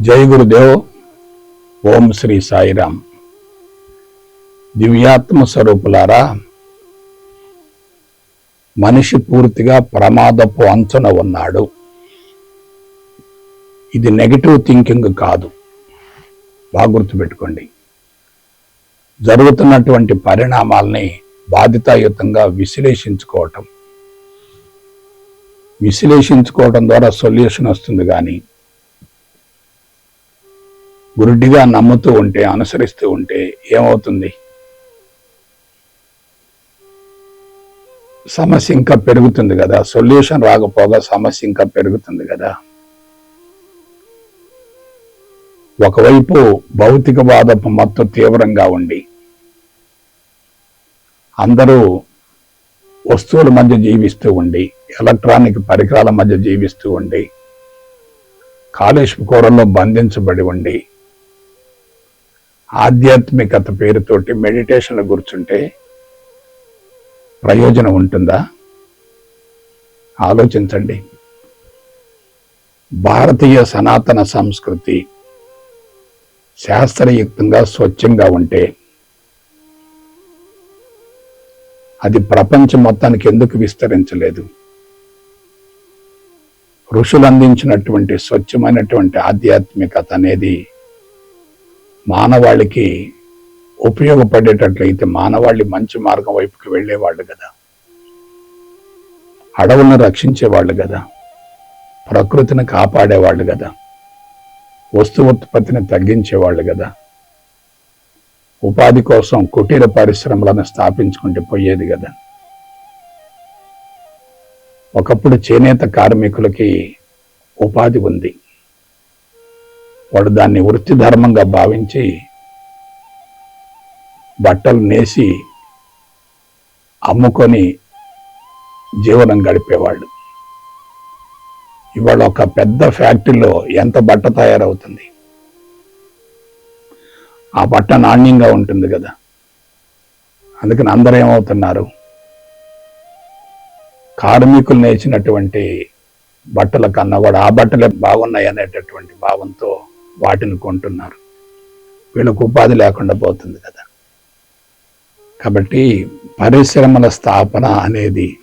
జై గురుదేవ్. ఓం శ్రీ సాయిరామ్. దివ్యాత్మ స్వరూపులారా మనిషి పూర్తిగా ప్రమాదపు అంచున ఉన్నాడు. ఇది నెగిటివ్ థింకింగ్ కాదు. బాగా గుర్తుపెట్టుకోండి. జరుగుతున్నటువంటి పరిణామాల్ని బాధితాయుతంగా విశ్లేషించుకోవటం. విశ్లేషించుకోవటం ద్వారా సొల్యూషన్ వస్తుంది కానీ గురుడిగా నమ్ముతూ ఉంటే అనుసరిస్తూ ఉంటే ఏమవుతుంది? సమస్య ఇంకా పెరుగుతుంది కదా. సొల్యూషన్ రాకపోగా సమస్య ఇంకా పెరుగుతుంది కదా. ఒకవైపు భౌతికవాదపు మత్తు తీవ్రంగా ఉండి అందరూ వస్తువుల మధ్య జీవిస్తూ ఉండి ఎలక్ట్రానిక్ పరికరాల మధ్య జీవిస్తూ ఉండి కాలుష్య కూరల్లో బంధించబడి ఉండి ఆధ్యాత్మికత పేరుతోటి మెడిటేషన్లు కూర్చుంటే ప్రయోజనం ఉంటుందా? ఆలోచించండి. భారతీయ సనాతన సంస్కృతి శాస్త్రయుక్తంగా స్వచ్ఛంగా ఉంటే అది ప్రపంచం మొత్తానికి ఎందుకు విస్తరించలేదు? ఋషులు అందించినటువంటి స్వచ్ఛమైనటువంటి ఆధ్యాత్మికత అనేది మానవాళికి ఉపయోగపడేటట్లయితే మానవాళి మంచి మార్గం వైపుకి వెళ్ళేవాళ్ళు కదా. అడవులను రక్షించేవాళ్ళు కదా. ప్రకృతిని కాపాడేవాళ్ళు కదా. వస్తు ఉత్పత్తిని తగ్గించేవాళ్ళు కదా. ఉపాధి కోసం కుటీర పరిశ్రమలను స్థాపించుకుంటే పోయేది కదా. ఒకప్పుడు చేనేత కార్మికులకి ఉపాధి ఉంది. వాడు దాన్ని వృత్తి ధర్మంగా భావించి బట్టలు నేసి అమ్ముకొని జీవనం గడిపేవాళ్ళు ఇవాళ ఒక పెద్ద ఫ్యాక్టరీలో ఎంత బట్ట తయారవుతుంది? ఆ బట్ట నాణ్యంగా ఉంటుంది కదా. అందుకని అందరూ ఏమవుతున్నారు? కార్మికులు నేర్చినటువంటి బట్టల కన్నా కూడా ఆ బట్టలే బాగున్నాయి అనేటటువంటి భావంతో వాటిని కొంటున్నారు. వీళ్ళకు ఉపాధి లేకుండా పోతుంది కదా. కాబట్టి పరిశ్రమల స్థాపన అనేది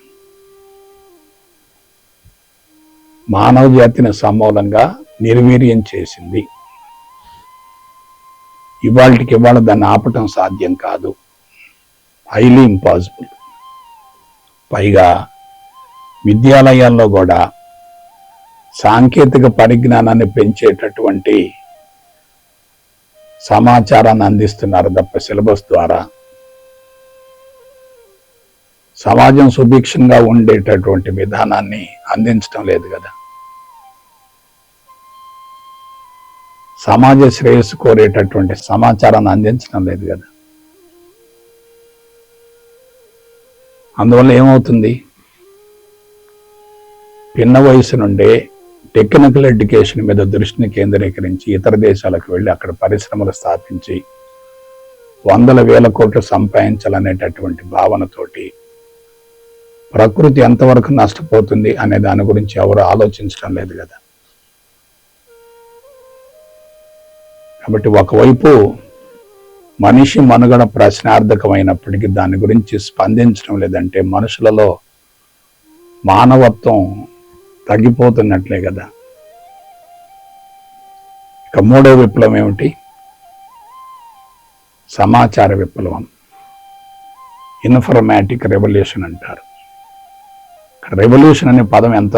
మానవ జాతిని సమూలంగా నిర్వీర్యం చేసింది. ఇవాళకి ఇవాళ దాన్ని ఆపటం సాధ్యం కాదు. హైలీ ఇంపాసిబుల్ పైగా విద్యాలయాల్లో కూడా సాంకేతిక పరిజ్ఞానాన్ని పెంచేటటువంటి సమాచారాన్ని అందిస్తున్నారు తప్ప సిలబస్ ద్వారా. సమాజం సుభిక్షంగా ఉండేటటువంటి విధానాన్ని అందించడం లేదు కదా. సమాజ శ్రేయస్సు కోరేటటువంటి సమాచారాన్ని అందించడం లేదు కదా. అందువల్ల ఏమవుతుంది? పిన్న వయసు నుండే టెక్నికల్ ఎడ్యుకేషన్ మీద దృష్టిని కేంద్రీకరించి ఇతర దేశాలకు వెళ్ళి అక్కడ పరిశ్రమలు స్థాపించి వందల వేల కోట్లు సంపాదించాలనేటటువంటి భావనతోటి ప్రకృతి ఎంతవరకు నష్టపోతుంది అనే దాని గురించి ఎవరు ఆలోచించడం లేదు కదా. కాబట్టి ఒకవైపు మనిషి మనుగడ ప్రశ్నార్థకమైనప్పటికీ దాని గురించి స్పందించడం లేదంటే మనుషులలో మానవత్వం తగ్గిపోతున్నట్లే కదా. ఇక మూడో విప్లవం ఏమిటి? సమాచార విప్లవం. ఇన్ఫర్మాటిక్ రెవల్యూషన్ అంటారు. రెవల్యూషన్ అనే పదం ఎంత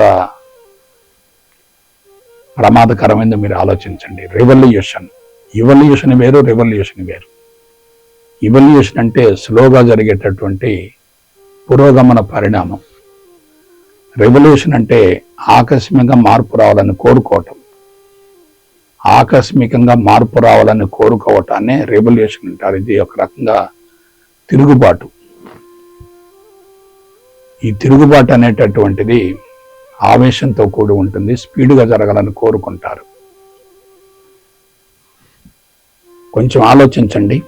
ప్రమాదకరమైందో మీరు ఆలోచించండి. రెవల్యూషన్. ఇవల్యూషన్ వేరు రెవల్యూషన్ వేరు. ఇవల్యూషన్ అంటే స్లోగా జరిగేటటువంటి పురోగమన పరిణామం. రెవల్యూషన్ అంటే ఆకస్మికంగా మార్పు రావాలని కోరుకోవటం. ఆకస్మికంగా మార్పు రావాలని కోరుకోవటాన్ని రెవల్యూషన్ అంటారు. ఇది ఒక రకంగా తిరుగుబాటు. ఈ తిరుగుబాటు అనేటటువంటిది ఆవేశంతో కూడి ఉంటుంది స్పీడ్గా జరగాలని కోరుకుంటారు. కొంచెం ఆలోచించండి.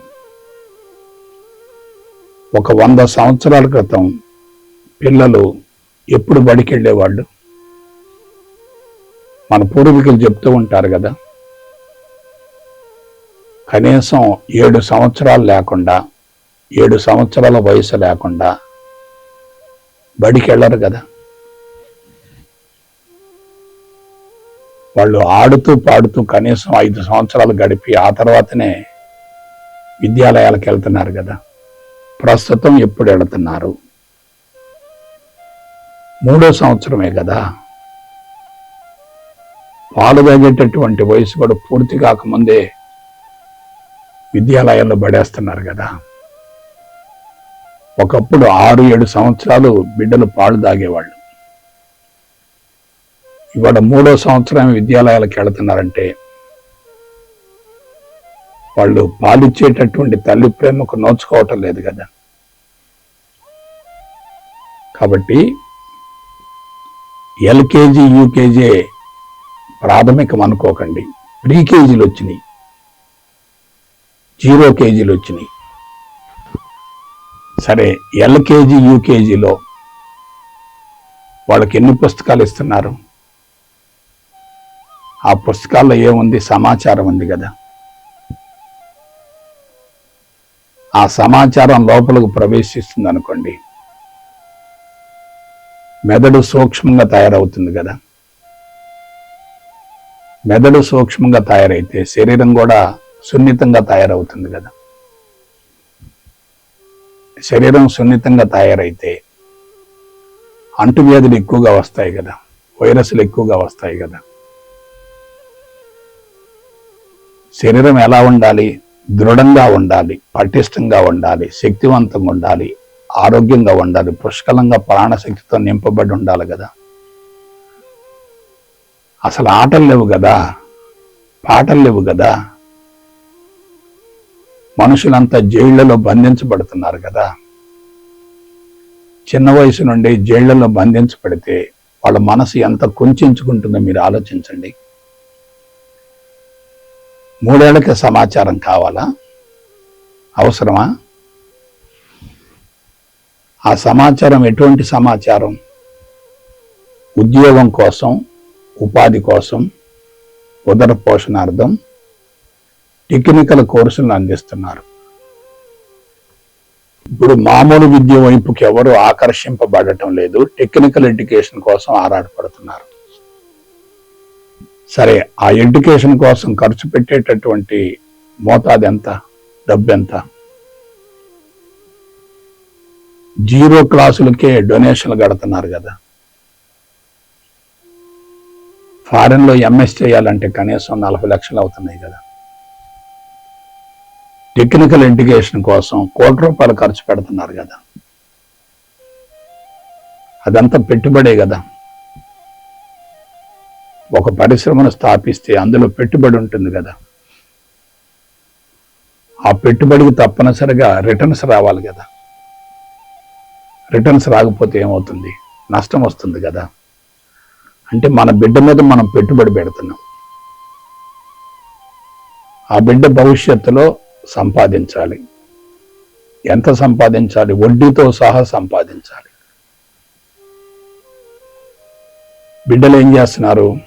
ఒక వంద సంవత్సరాల క్రితం పిల్లలు ఎప్పుడు బడికి వెళ్ళేవాళ్ళు మన పూర్వీకులు చెప్తూ ఉంటారు కదా కనీసం ఏడు సంవత్సరాలు లేకుండా ఏడు సంవత్సరాల వయసు లేకుండా బడికి వెళ్ళరు కదా. వాళ్ళు ఆడుతూ పాడుతూ కనీసం ఐదు సంవత్సరాలు గడిపి ఆ తర్వాతనే విద్యాలయాలకు వెళ్తున్నారు కదా. ప్రస్తుతం ఎప్పుడు వెళుతున్నారు? మూడో సంవత్సరమే కదా. పాలు తాగేటటువంటి వయసు కూడా పూర్తి కాకముందే విద్యాలయాల్లో పడేస్తున్నారు కదా. ఒకప్పుడు ఆరు ఏడు సంవత్సరాలు బిడ్డలు పాలు తాగేవాళ్ళు. ఇవాళ మూడో సంవత్సరం విద్యాలయాలకు వెళుతున్నారంటే వాళ్ళు పాలిచ్చేటటువంటి తల్లి ప్రేమకు నోచుకోవటం లేదు కదా. కాబట్టి ఎల్కేజీ యూకేజీ ప్రాథమికం అనుకోకండి. ప్రీ కేజీలు వచ్చినాయి. జీరో కేజీలు వచ్చినాయి. సరే ఎల్కేజీ యూకేజీలో వాళ్ళకి ఎన్ని పుస్తకాలు ఇస్తున్నారు? ఆ పుస్తకాల్లో ఏముంది? సమాచారం ఉంది కదా. ఆ సమాచారం లోపలకు ప్రవేశిస్తుంది అనుకోండి మెదడు సూక్ష్మంగా తయారవుతుంది కదా. మెదడు సూక్ష్మంగా తయారైతే శరీరం కూడా సున్నితంగా తయారవుతుంది కదా. శరీరం సున్నితంగా తయారైతే అంటువ్యాధులు ఎక్కువగా వస్తాయి కదా. వైరస్లు ఎక్కువగా వస్తాయి కదా. శరీరం ఎలా ఉండాలి? దృఢంగా ఉండాలి పటిష్టంగా ఉండాలి శక్తివంతంగా ఉండాలి ఆరోగ్యంగా ఉండాలి పుష్కలంగా ప్రాణశక్తితో నింపబడి ఉండాలి కదా. అసలు ఆటలు లేవు కదా పాటలు లేవు కదా. మనుషులంతా జైళ్ళలో బంధించబడుతున్నారు కదా. చిన్న వయసు నుండి జైళ్ళలో బంధించబడితే వాళ్ళ మనసు ఎంత కుంచుకుంటుందో మీరు ఆలోచించండి. మూడేళ్ళకి సమాచారం కావాలా? అవసరమా? ఆ సమాచారం ఎటువంటి సమాచారం? ఉద్యోగం కోసం ఉపాధి కోసం ఉదర పోషణార్థం టెక్నికల్ కోర్సులను అందిస్తున్నారు. ఇప్పుడు మామూలు విద్య వైపుకి ఎవరు ఆకర్షింపబడటం లేదు టెక్నికల్ ఎడ్యుకేషన్ కోసం ఆరాటపడుతున్నారు. సరే ఆ ఎడ్యుకేషన్ కోసం ఖర్చు పెట్టేటటువంటి మోతాదెంత? డబ్బెంత? జీరో క్లాసులకే డొనేషన్లు కడుతున్నారు కదా. ఫారెన్లో ఎంఎస్ చేయాలంటే కనీసం నలభై లక్షలు అవుతున్నాయి కదా. టెక్నికల్ ఎడ్యుకేషన్ కోసం కోటి రూపాయలు ఖర్చు పెడుతున్నారు కదా. అదంతా పెట్టుబడే కదా. ఒక పరిశ్రమను స్థాపిస్తే అందులో పెట్టుబడి ఉంటుంది కదా. ఆ పెట్టుబడికి తప్పనిసరిగా రిటర్న్స్ రావాలి కదా. రిటర్న్స్ రాకపోతే ఏమవుతుంది? నష్టం వస్తుంది కదా. అంటే మన బిడ్డ మీద మనం పెట్టుబడి పెడుతున్నాం. ఆ బిడ్డ భవిష్యత్తులో సంపాదించాలి. ఎంత సంపాదించాలి? వడ్డీతో సహా సంపాదించాలి. బిడ్డలు ఏం చేస్తున్నారు?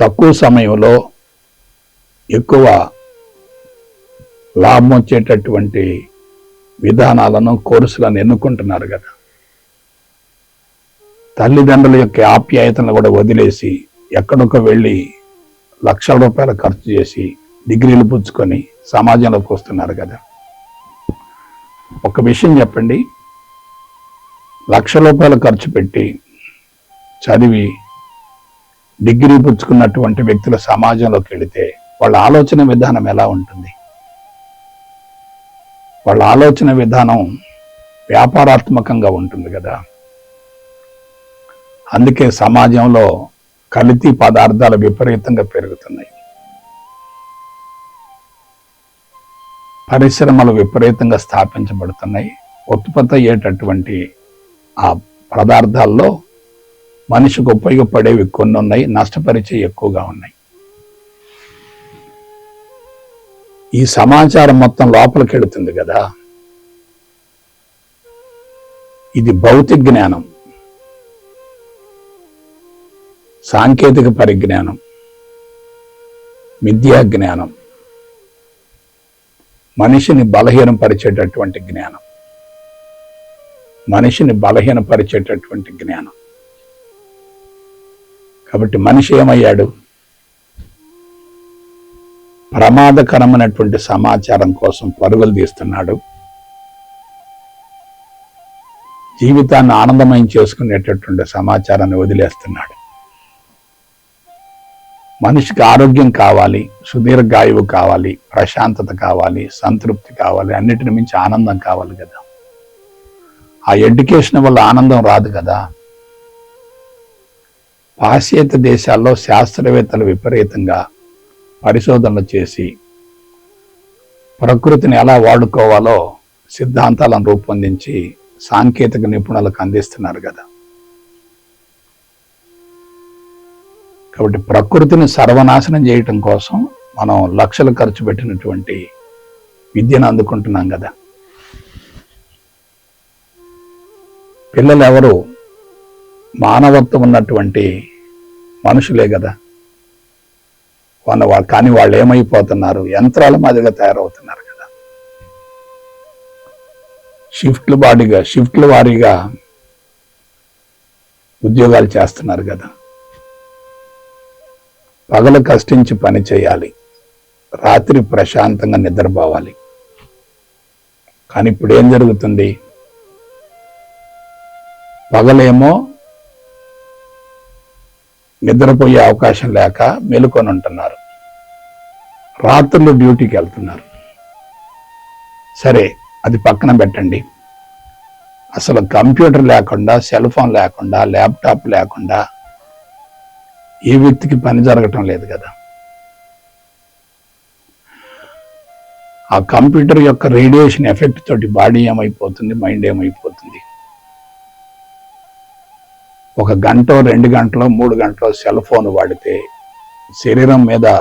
తక్కువ సమయంలో ఎక్కువ లాభం వచ్చేటటువంటి విధానాలను కోర్సులను ఎన్నుకుంటున్నారు కదా. తల్లిదండ్రుల యొక్క ఆప్యాయతను కూడా వదిలేసి ఎక్కడొక వెళ్ళి లక్షల రూపాయలు ఖర్చు చేసి డిగ్రీలు పుచ్చుకొని సమాజంలోకి వస్తున్నారు కదా. ఒక విషయం చెప్పండి. లక్ష రూపాయలు ఖర్చు పెట్టి చదివి డిగ్రీ పుచ్చుకున్నటువంటి వ్యక్తుల సమాజంలోకి వెళితే వాళ్ళ ఆలోచన విధానం ఎలా ఉంటుంది? వాళ్ళ ఆలోచన విధానం వ్యాపారాత్మకంగా ఉంటుంది కదా. అందుకే సమాజంలో కల్తీ పదార్థాలు విపరీతంగా పెరుగుతున్నాయి. పరిశ్రమలు విపరీతంగా స్థాపించబడుతున్నాయి. ఉత్పత్తి అయ్యేటటువంటి ఆ పదార్థాల్లో మనిషికి ఉపయోగపడేవి కొన్ని ఉన్నాయి నష్టపరిచే ఎక్కువగా ఉన్నాయి. ఈ సమాచారం మొత్తం లోపలికి వెళుతుంది కదా. ఇది భౌతిక జ్ఞానం. సాంకేతిక పరిజ్ఞానం. విద్యా జ్ఞానం. మనిషిని బలహీనపరిచేటటువంటి జ్ఞానం. మనిషిని బలహీనపరిచేటటువంటి జ్ఞానం. కాబట్టి మనిషి ఏమయ్యాడు? ప్రమాదకరమైనటువంటి సమాచారం కోసం పరుగులు తీస్తున్నాడు. జీవితాన్ని ఆనందమయం చేసుకునేటటువంటి సమాచారాన్ని వదిలేస్తున్నాడు. మనిషికి ఆరోగ్యం కావాలి సుదీర్ఘాయువు కావాలి ప్రశాంతత కావాలి సంతృప్తి కావాలి అన్నిటిని మించి ఆనందం కావాలి కదా. ఆ ఎడ్యుకేషన్ వల్ల ఆనందం రాదు కదా. పాశ్చాత్య దేశాల్లో శాస్త్రవేత్తలు విపరీతంగా పరిశోధనలు చేసి ప్రకృతిని ఎలా వాడుకోవాలో సిద్ధాంతాలను రూపొందించి సాంకేతిక నిపుణులకు అందిస్తున్నారు కదా. కాబట్టి ప్రకృతిని సర్వనాశనం చేయటం కోసం మనం లక్షలు ఖర్చు పెట్టినటువంటి విద్యను అందుకుంటున్నాం కదా. పిల్లలు ఎవరు? మానవత్వం ఉన్నటువంటి మనుషులే కదా. కొన్న కానీ వాళ్ళు ఏమైపోతున్నారు? యంత్రాల మాదిరిగా తయారవుతున్నారు కదా. షిఫ్ట్లు బాడీగా షిఫ్ట్ల వారీగా ఉద్యోగాలు చేస్తున్నారు కదా. పగలు కష్టించి పని చేయాలి. రాత్రి ప్రశాంతంగా నిద్రపోవాలి. కానీ ఇప్పుడు ఏం జరుగుతుంది? పగలేమో నిద్రపోయే అవకాశం లేక మేలుకొని ఉంటున్నారు రాత్రులు డ్యూటీకి వెళ్తున్నారు. సరే అది పక్కన పెట్టండి. అసలు కంప్యూటర్ లేకుండా సెల్ ఫోన్ లేకుండా ల్యాప్టాప్ లేకుండా ఏ వ్యక్తికి పని జరగటం లేదు కదా. ఆ కంప్యూటర్ యొక్క రేడియేషన్ ఎఫెక్ట్ తోటి బాడీ ఏమైపోతుంది మైండ్ ఏమైపోతుంది? ఒక గంట రెండు గంటలో మూడు గంటలో సెల్ ఫోన్ వాడితే శరీరం మీద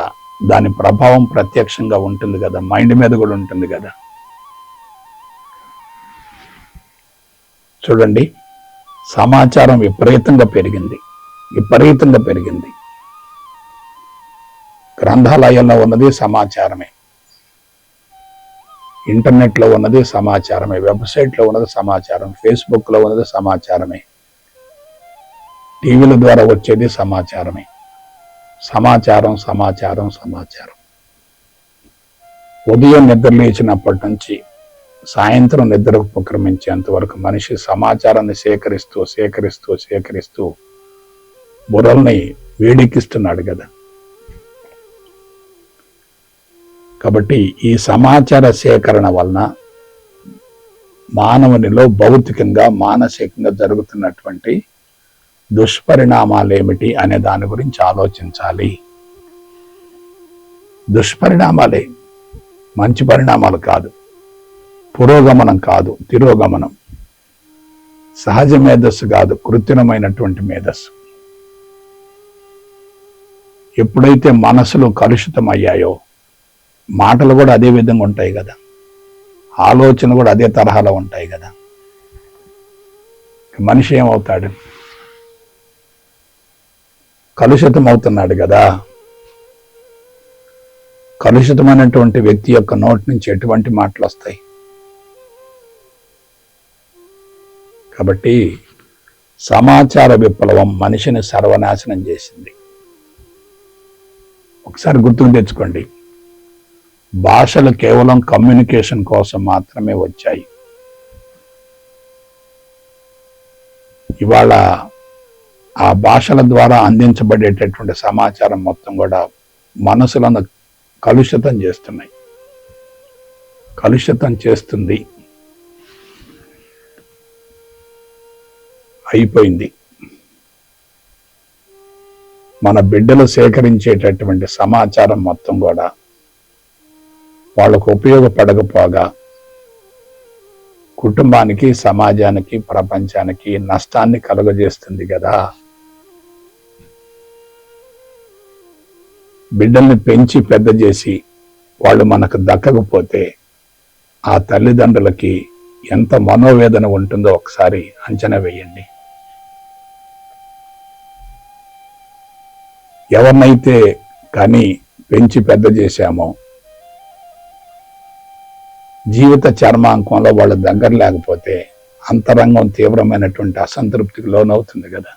దాని ప్రభావం ప్రత్యక్షంగా ఉంటుంది కదా మైండ్ మీద కూడా ఉంటుంది కదా. చూడండి సమాచారం విపరీతంగా పెరిగింది విపరీతంగా పెరిగింది. గ్రంథాలయంలో ఉన్నది సమాచారమే. ఇంటర్నెట్లో ఉన్నది సమాచారమే వెబ్సైట్లో ఉన్నది సమాచారం ఫేస్బుక్లో ఉన్నది సమాచారమే. టీవీల ద్వారా వచ్చేది సమాచారమే. సమాచారం సమాచారం సమాచారం. ఉదయం నిద్ర లేచినప్పటి నుంచి సాయంత్రం నిద్రకు ఉపక్రమించేంత వరకు మనిషి సమాచారాన్ని సేకరిస్తూ సేకరిస్తూ సేకరిస్తూ బుర్రల్ని వేడెక్కిస్తున్నాడు కదా. కాబట్టి ఈ సమాచార సేకరణ వలన మానవునిలో భౌతికంగా మానసికంగా జరుగుతున్నటువంటి దుష్పరిణామాలు ఏమిటి అనే దాని గురించి ఆలోచించాలి. దుష్పరిణామాలే మంచి పరిణామాలు కాదు. పురోగమనం కాదు తిరోగమనం. సహజ మేధస్సు కాదు కృత్రిమమైనటువంటి మేధస్సు. ఎప్పుడైతే మనసులు కలుషితం అయ్యాయో మాటలు కూడా అదే విధంగా ఉంటాయి కదా. ఆలోచన కూడా అదే తరహాలో ఉంటాయి కదా. మనిషి ఏమవుతాడు? కలుషితం అవుతున్నాడు కదా. కలుషితమైనటువంటి వ్యక్తి యొక్క నోటి నుంచి ఎటువంటి మాటలు వస్తాయి కాబట్టి సమాచార విప్లవం మనిషిని సర్వనాశనం చేసింది. ఒకసారి గుర్తుకు తెచ్చుకోండి. భాషలు కేవలం కమ్యూనికేషన్ కోసం మాత్రమే వచ్చాయి. ఇవాళ ఆ భాషల ద్వారా అందించబడేటటువంటి సమాచారం మొత్తం కూడా మనసులను కలుషితం చేస్తున్నాయి. కలుషితం చేస్తుంది. అయిపోయింది. మన బిడ్డలు సేకరించేటటువంటి సమాచారం మొత్తం కూడా వాళ్ళకు ఉపయోగపడకపోగా కుటుంబానికి సమాజానికి ప్రపంచానికి నష్టాన్ని కలుగజేస్తుంది కదా. బిడ్డల్ని పెంచి పెద్ద చేసి వాళ్ళు మనకు దక్కకపోతే ఆ తల్లిదండ్రులకి ఎంత మనోవేదన ఉంటుందో ఒకసారి అంచనా వేయండి. ఎవరినైతే కానీ పెంచి పెద్ద చేశామో జీవిత చర్మాంకంలో వాళ్ళ దగ్గర లేకపోతే అంతరంగం తీవ్రమైనటువంటి అసంతృప్తికి లోనవుతుంది కదా.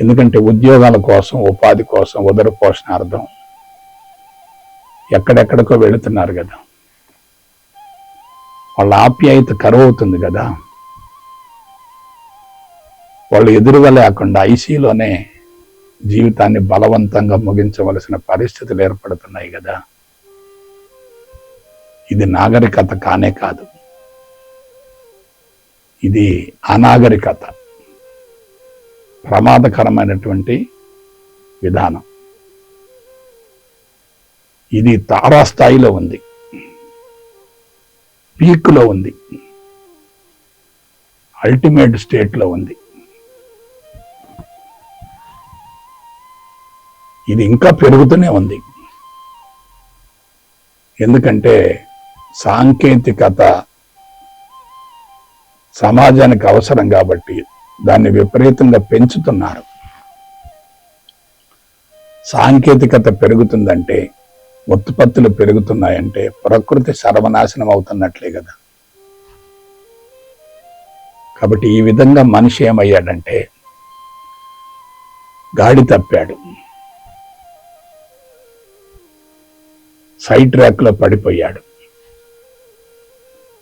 ఎందుకంటే ఉద్యోగాల కోసం ఉపాధి కోసం ఉదర పోషణార్థం ఎక్కడెక్కడికో వెళుతున్నారు కదా. వాళ్ళ ఆప్యాయత కరువు అవుతుంది కదా. వాళ్ళు ఎదురుగా లేకుండా ఐసీలోనే జీవితాన్ని బలవంతంగా ముగించవలసిన పరిస్థితులు ఏర్పడుతున్నాయి కదా. ఇది నాగరికత కానే కాదు. ఇది అనాగరికత. ప్రమాదకరమైనటువంటి విధానం. ఇది తారాస్థాయిలో ఉంది. పీక్లో ఉంది. అల్టిమేట్ స్టేట్లో ఉంది. ఇది ఇంకా పెరుగుతూనే ఉంది. ఎందుకంటే సాంకేతికత సమాజానికి అవసరం కాబట్టి దాన్ని విపరీతంగా పెంచుతున్నారు. సాంకేతికత పెరుగుతుందంటే ఉత్పత్తులు పెరుగుతున్నాయంటే ప్రకృతి సర్వనాశనం అవుతున్నట్లే కదా. కాబట్టి ఈ విధంగా మనిషి ఏమయ్యాడంటే గాడి తప్పాడు. సైడ్ ట్రాక్లో పడిపోయాడు.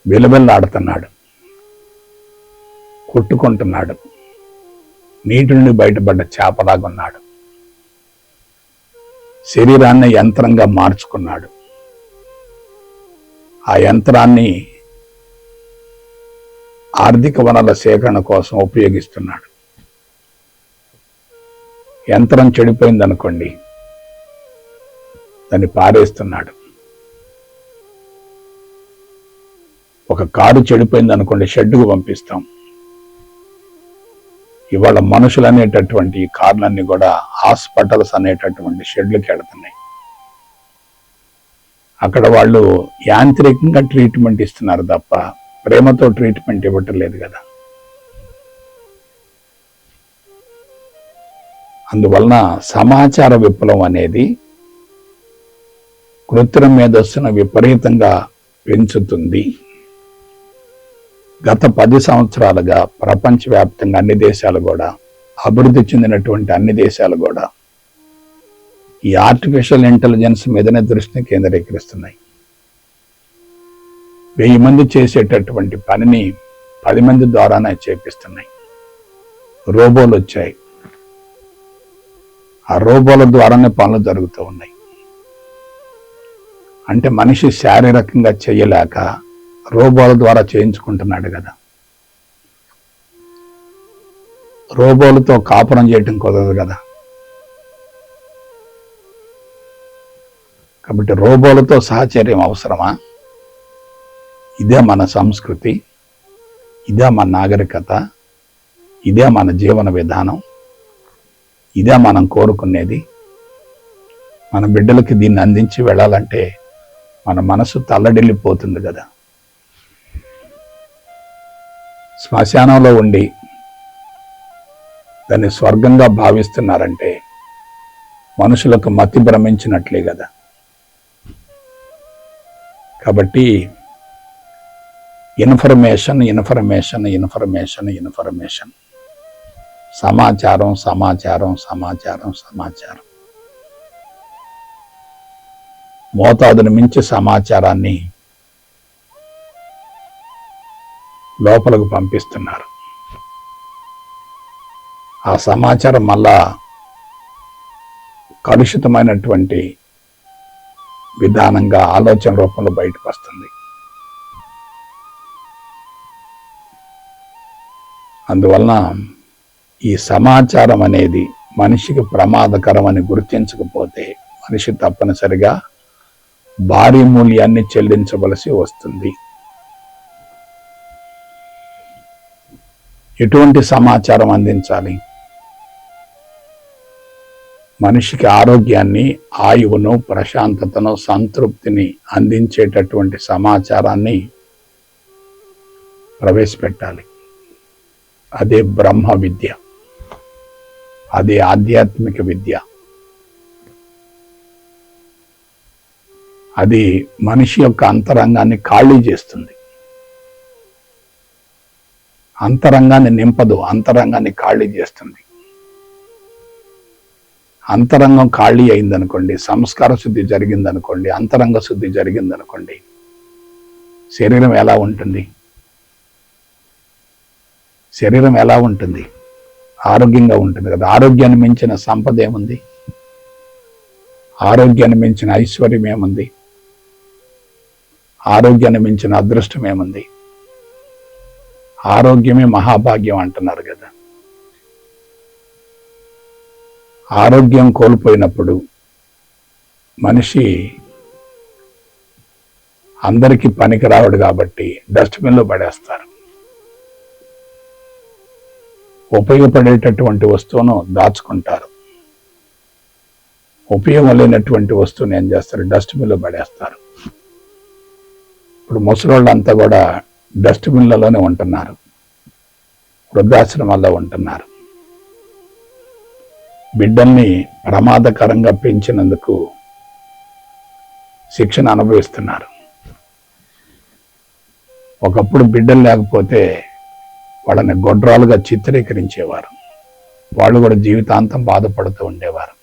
విలవిల్లాడుతున్నాడు. కొట్టుకుంటున్నాడు. నీటి నుండి బయటపడ్డ చేపలాగున్నాడు. శరీరాన్ని యంత్రంగా మార్చుకున్నాడు. ఆ యంత్రాన్ని ఆర్థిక వనరుల సేకరణ కోసం ఉపయోగిస్తున్నాడు. యంత్రం చెడిపోయిందనుకోండి దాన్ని పారేస్తున్నాడు. ఒక కారు చెడిపోయిందనుకోండి షెడ్డుకు పంపిస్తాం. ఇవాళ మనుషులు అనేటటువంటి కార్లన్నీ కూడా హాస్పిటల్స్ అనేటటువంటి షెడ్లకి వెళుతున్నాయి అక్కడ వాళ్ళు యాంత్రికంగా ట్రీట్మెంట్ ఇస్తున్నారు తప్ప ప్రేమతో ట్రీట్మెంట్ ఇవ్వటం లేదు కదా. అందువలన సమాచార విప్లవం అనేది కృత్రిమ మేధస్సును విపరీతంగా పెంచుతుంది. గత పది సంవత్సరాలుగా ప్రపంచవ్యాప్తంగా అన్ని దేశాలు కూడా అభివృద్ధి చెందినటువంటి అన్ని దేశాలు కూడా ఈ ఆర్టిఫిషియల్ ఇంటెలిజెన్స్ మీదనే దృష్టిని కేంద్రీకరిస్తున్నాయి. వెయ్యి మంది చేసేటటువంటి పనిని పది మంది ద్వారానే చేపిస్తున్నాయి. రోబోలు వచ్చాయి. ఆ రోబోల ద్వారానే పనులు జరుగుతూ ఉన్నాయి. అంటే మనిషి శారీరకంగా చేయలేక రోబోల ద్వారా చేయించుకుంటున్నాడు కదా. రోబోలతో కాపురం చేయటం కుదరదు కదా. కాబట్టి రోబోలతో సహచర్యం అవసరమా? ఇదే మన సంస్కృతి ఇదే మన నాగరికత ఇదే మన జీవన విధానం ఇదే మనం కోరుకునేది. మన బిడ్డలకి దీన్ని అందించి వెళ్ళాలంటే మన మనసు తల్లడిల్లిపోతుంది కదా. శ్మశానంలో ఉండి దాన్ని స్వర్గంగా భావిస్తున్నారంటే మనుషులకు మతి భ్రమించినట్లే కదా. కాబట్టి ఇన్ఫర్మేషన్ ఇన్ఫర్మేషన్ ఇన్ఫర్మేషన్ ఇన్ఫర్మేషన్. సమాచారం సమాచారం సమాచారం సమాచారం. మోతాదును మించి సమాచారాన్ని లోపలకు పంపిస్తున్నారు. ఆ సమాచారం మళ్ళా కలుషితమైనటువంటి విధానంగా ఆలోచన రూపంలో బయటకు వస్తుంది. అందువలన ఈ సమాచారం అనేది మనిషికి ప్రమాదకరం అని గుర్తించకపోతే మనిషి తప్పనిసరిగా భారీ మూల్యాన్ని చెల్లించవలసి వస్తుంది. ఎటువంటి సమాచారం అందించాలి? మనిషికి ఆరోగ్యాన్ని ఆయువును ప్రశాంతతను సంతృప్తిని అందించేటటువంటి సమాచారాన్ని ప్రవేశపెట్టాలి. అదే బ్రహ్మ విద్య. అదే ఆధ్యాత్మిక విద్య. అది మనిషి యొక్క అంతరంగాన్ని ఖాళీ చేస్తుంది. అంతరంగాన్ని నింపదు అంతరంగాన్ని ఖాళీ చేస్తుంది. అంతరంగం ఖాళీ అయిందనుకోండి సంస్కార శుద్ధి జరిగిందనుకోండి అంతరంగ శుద్ధి జరిగిందనుకోండి శరీరం ఎలా ఉంటుంది? శరీరం ఎలా ఉంటుంది? ఆరోగ్యంగా ఉంటుంది కదా. ఆరోగ్యాన్ని మించిన సంపద ఏముంది? ఆరోగ్యాన్ని మించిన ఐశ్వర్యం ఏముంది? ఆరోగ్యాన్ని మించిన అదృష్టం ఏముంది? ఆరోగ్యమే మహాభాగ్యం అంటున్నారు కదా. ఆరోగ్యం కోల్పోయినప్పుడు మనిషి అందరికీ పనికిరావడు కాబట్టి డస్ట్బిన్లో పడేస్తారు. ఉపయోగపడేటటువంటి వస్తువును దాచుకుంటారు. ఉపయోగం లేనటువంటి వస్తువుని ఏం చేస్తారు? డస్ట్బిన్లో పడేస్తారు. ఇప్పుడు ముసలోళ్ళంతా కూడా డస్ట్బిన్లలోనే ఉంటున్నారు. వృద్ధాశ్రమాల్లో ఉంటున్నారు. బిడ్డల్ని ప్రమాదకరంగా పెంచినందుకు శిక్షణ అనుభవిస్తున్నారు. ఒకప్పుడు బిడ్డలు లేకపోతే వాళ్ళని గొడ్రాలుగా చిత్రీకరించేవారు. వాళ్ళు కూడా జీవితాంతం బాధపడుతూ ఉండేవారు.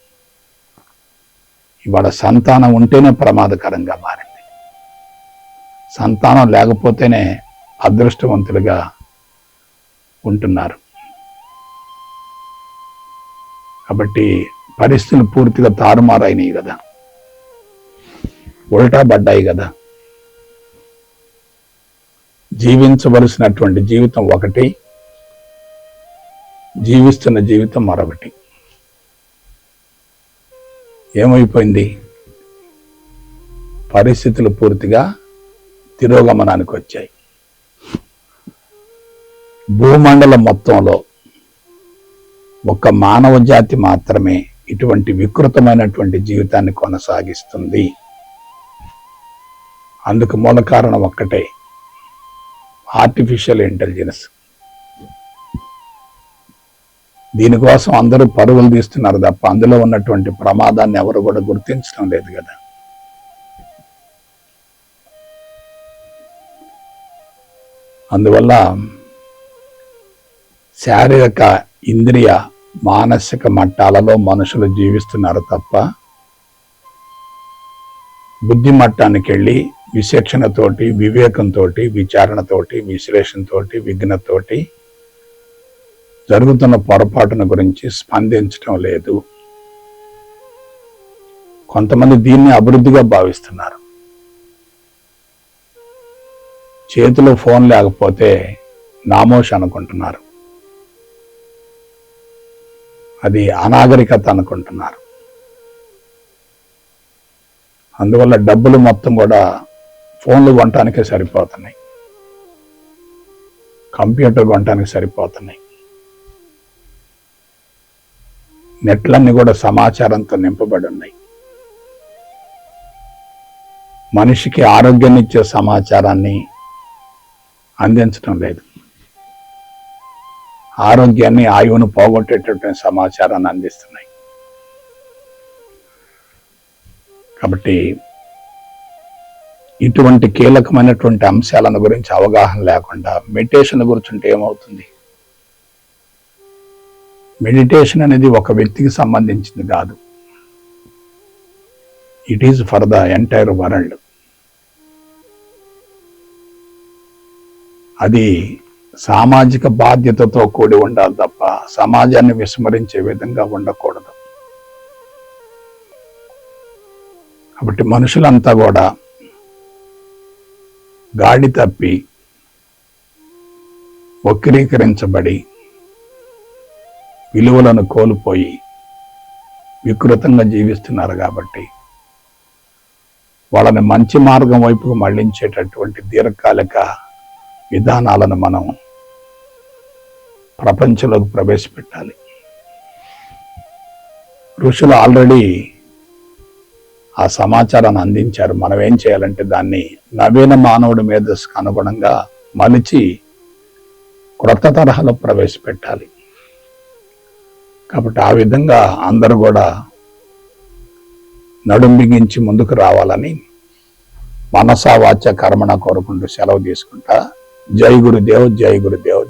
ఇవాళ సంతానం ఉంటేనే ప్రమాదకరంగా మారింది. సంతానం లేకపోతేనే అదృష్టవంతులుగా ఉంటున్నారు. కాబట్టి పరిస్థితులు పూర్తిగా తారుమారైనవి కదా. ఉల్టా పడ్డాయి కదా. జీవించవలసినటువంటి జీవితం ఒకటి జీవిస్తున్న జీవితం మరొకటి. ఏమైపోయింది? పరిస్థితులు పూర్తిగా తిరోగమనానికి వచ్చాయి. భూమండలం మొత్తంలో ఒక మానవ జాతి మాత్రమే ఇటువంటి వికృతమైనటువంటి జీవితాన్ని కొనసాగిస్తుంది. అందుకు మూల కారణం ఒక్కటే ఆర్టిఫిషియల్ ఇంటెలిజెన్స్ దీనికోసం అందరూ పరుగులు తీస్తున్నారు తప్ప అందులో ఉన్నటువంటి ప్రమాదాన్ని ఎవరు కూడా గుర్తించడం లేదు కదా. అందువల్ల శారీరక ఇంద్రియ మానసిక మట్టాలలో మనుషులు జీవిస్తున్నారు తప్ప బుద్ధి మట్టానికి వెళ్ళి విచక్షణతోటి వివేకంతో విచారణతోటి విశ్లేషణతోటి విఘ్నతోటి జరుగుతున్న పొరపాటున గురించి స్పందించడం లేదు. కొంతమంది దీన్ని అభివృద్ధిగా భావిస్తున్నారు. చేతిలో ఫోన్ లేకపోతే నామోష్ అనుకుంటున్నారు. అది అనాగరికత అనుకుంటున్నారు. అందువల్ల డబ్బులు మొత్తం కూడా ఫోన్లు కొనటానికే సరిపోతున్నాయి. కంప్యూటర్ కొనటానికి సరిపోతున్నాయి. నెట్లన్నీ కూడా సమాచారంతో నింపబడి ఉన్నాయి. మనిషికి ఆరోగ్యాన్ని ఇచ్చే సమాచారాన్ని అందించడం లేదు. ఆరోగ్యాన్ని ఆయువును పోగొట్టేటటువంటి సమాచారాన్ని అందిస్తున్నాయి. కాబట్టి ఇటువంటి కీలకమైనటువంటి అంశాలను గురించి అవగాహన లేకుండా మెడిటేషన్ గురించి ఏమవుతుంది? మెడిటేషన్ అనేది ఒక వ్యక్తికి సంబంధించింది కాదు. It is for the entire world అది సామాజిక బాధ్యతతో కూడి ఉండాలి తప్ప సమాజాన్ని విస్మరించే విధంగా ఉండకూడదు. కాబట్టి మనుషులంతా కూడా గాడి తప్పి వక్రీకరించబడి విలువలను కోల్పోయి వికృతంగా జీవిస్తున్నారు కాబట్టి వాళ్ళని మంచి మార్గం వైపుకు మళ్ళించేటటువంటి దీర్ఘకాలిక విధానాలను మనం ప్రపంచంలోకి ప్రవేశపెట్టాలి. ఋషులు ఆల్రెడీ ఆ సమాచారాన్ని అందించారు. మనం ఏం చేయాలంటే దాన్ని నవీన మానవుడి మేధస్సుకు అనుగుణంగా మలిచి క్రొత్త తరహాలో ప్రవేశపెట్టాలి. కాబట్టి ఆ విధంగా అందరూ కూడా నడుం బిగించి ముందుకు రావాలని మనసా వాచ కర్మణ కోరుకుంటూ సెలవు తీసుకుంటా. జై గురుదేవ్ జై గురుదేవ్